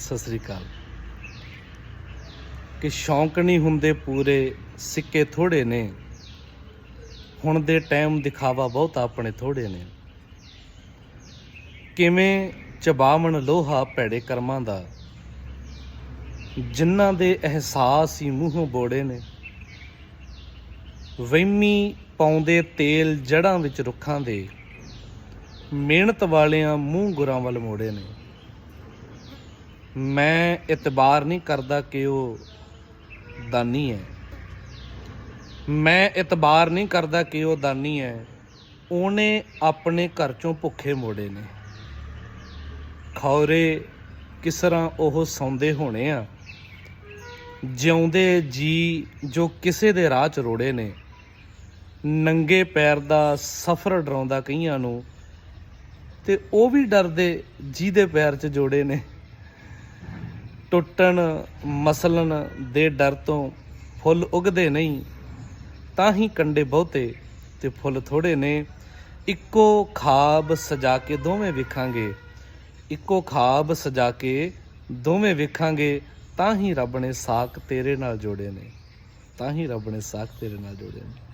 ਸਤਿ ਸ੍ਰੀ ਅਕਾਲ। ਕਿ ਸ਼ੌਂਕ ਨਹੀਂ ਹੁੰਦੇ ਪੂਰੇ, ਸਿੱਕੇ ਥੋੜੇ ਨੇ। ਹੁਣ ਦੇ ਟਾਈਮ ਦਿਖਾਵਾ ਬਹੁਤ ਆਪਣੇ ਥੋੜੇ ਨੇ। ਕਿਵੇਂ ਚਬਾਵਣ ਲੋਹਾ ਭੈੜੇ ਕਰਮਾਂ ਦਾ। ਜਿਨ੍ਹਾਂ ਦੇ ਅਹਿਸਾਸ ਹੀ ਮੂੰਹੋਂ ਬੋੜੇ ਨੇ। ਵਹਿਮੀ ਪਾਉਂਦੇ ਤੇਲ ਜੜਾਂ ਵਿੱਚ ਰੁੱਖਾਂ ਦੇ। ਮਿਹਨਤ ਵਾਲਿਆਂ ਮੂੰਹ ਗੁਰਾਂ ਵੱਲ ਮੋੜੇ ਨੇ। ਮੈਂ ਇਤਬਾਰ ਨਹੀਂ ਕਰਦਾ ਕਿ ਉਹ ਦਾਨੀ ਹੈ। ਮੈਂ ਇਤਬਾਰ ਨਹੀਂ ਕਰਦਾ ਕਿ ਉਹ ਦਾਨੀ ਹੈ। ਉਹਨੇ ਆਪਣੇ ਘਰ ਚੋਂ ਭੁੱਖੇ ਮੋੜੇ ਨੇ। ਖੌਰੇ ਕਿਸ ਤਰ੍ਹਾਂ ਉਹ ਸੌਂਦੇ ਹੋਣੇ ਆ? ਜਿਉਂਦੇ ਜੀ ਜੋ ਕਿਸੇ ਦੇ ਰਾਹ ਚ ਰੋੜੇ ਨੇ। ਨੰਗੇ ਪੈਰ ਦਾ ਸਫ਼ਰ ਡਰਾਉਂਦਾ ਕਈਆਂ ਨੂੰ ਤੇ ਉਹ ਵੀ ਡਰਦੇ ਜਿਹਦੇ ਪੈਰ 'ਚ ਜੋੜੇ ਨੇ। ਟੁੱਟਣ, ਮਸਲਣ ਦੇ ਡਰ ਤੋਂ ਫੁੱਲ ਉਗਦੇ ਨਹੀਂ, ਤਾਂ ਹੀ ਕੰਡੇ ਬਹੁਤੇ ਤੇ ਫੁੱਲ ਥੋੜੇ ਨੇ। ਇੱਕੋ ਖਾਬ ਸਜਾ ਕੇ ਦੋਵੇਂ ਵੇਖਾਂਗੇ, ਇੱਕੋ ਖਾਬ ਸਜਾ ਕੇ ਦੋਵੇਂ ਵੇਖਾਂਗੇ, ਤਾਂ ਹੀ ਰੱਬ ਨੇ ਸਾਕ ਤੇਰੇ ਨਾਲ ਜੋੜੇ ਨੇ, ਤਾਂ ਹੀ ਰੱਬ ਨੇ ਸਾਕ ਤੇਰੇ ਨਾਲ ਜੋੜੇ ਨੇ।